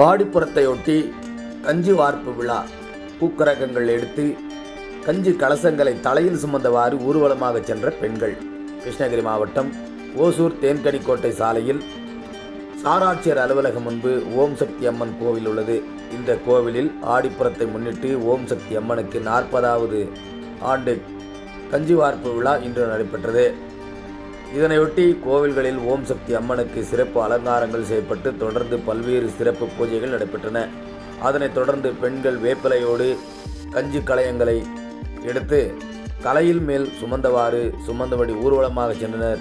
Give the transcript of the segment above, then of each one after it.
வாடிப்புறத்தையொட்டி கஞ்சி வார்ப்பு விழா. பூக்கரகங்கள் எடுத்து கஞ்சி கலசங்களை தலையில் சுமந்தவாறு ஊர்வலமாக சென்ற பெண்கள். கிருஷ்ணகிரி மாவட்டம் ஓசூர் தேன்கனிக்கோட்டை சாலையில் சாராட்சியர் அலுவலகம் முன்பு ஓம் சக்தி அம்மன் கோவில் உள்ளது. இந்த கோவிலில் ஆடிப்புறத்தை முன்னிட்டு ஓம் சக்தி அம்மனுக்கு நாற்பதாவது ஆண்டு கஞ்சி வார்ப்பு விழா இன்று நடைபெற்றது. இதனையொட்டி கோவில்களில் ஓம் சக்தி அம்மனுக்கு சிறப்பு அலங்காரங்கள் செய்யப்பட்டு தொடர்ந்து பல்வேறு சிறப்பு பூஜைகள் நடைபெற்றன. அதனைத் தொடர்ந்து பெண்கள் வேப்பிலையோடு கஞ்சி களையங்களை எடுத்து கலையில் மேல் சுமந்தவாறு சுமந்தபடி ஊர்வலமாக சென்றனர்.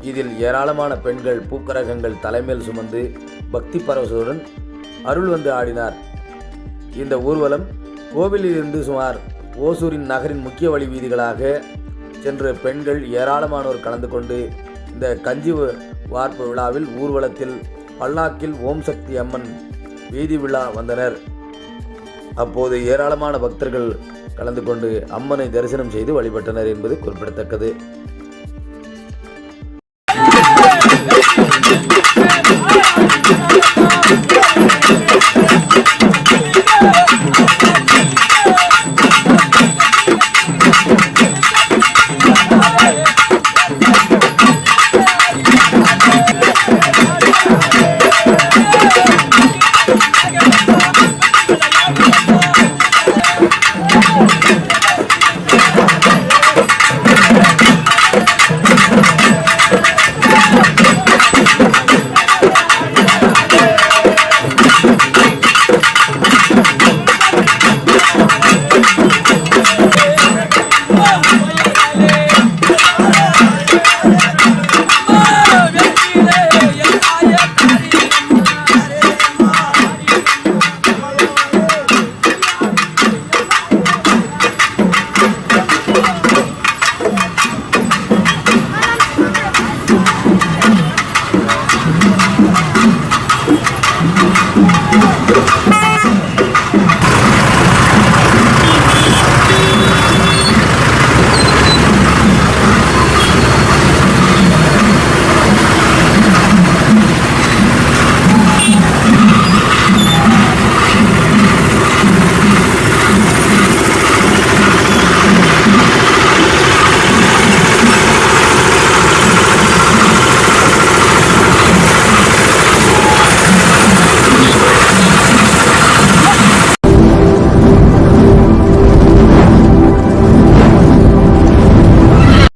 இதில் ஏராளமான பெண்கள் பூக்கரகங்கள் தலைமேல் சுமந்து பக்தி பரவசத்துடன் அருள் வந்து ஆடினார். இந்த ஊர்வலம் கோவிலிலிருந்து சுமார் ஓசூரின் நகரின் முக்கிய வழி வீதிகளாக சென்று பெண்கள் ஏராளமானோர் கலந்து கொண்டு இந்த கஞ்சி வார்ப்பு விழாவில் ஊர்வலத்தில் பல்லாக்கில் ஓம் சக்தி அம்மன் வீதி விழா வந்தனர். அப்போது ஏராளமான பக்தர்கள் கலந்து கொண்டு அம்மனை தரிசனம் செய்து வழிபட்டனர் என்பது குறிப்பிடத்தக்கது.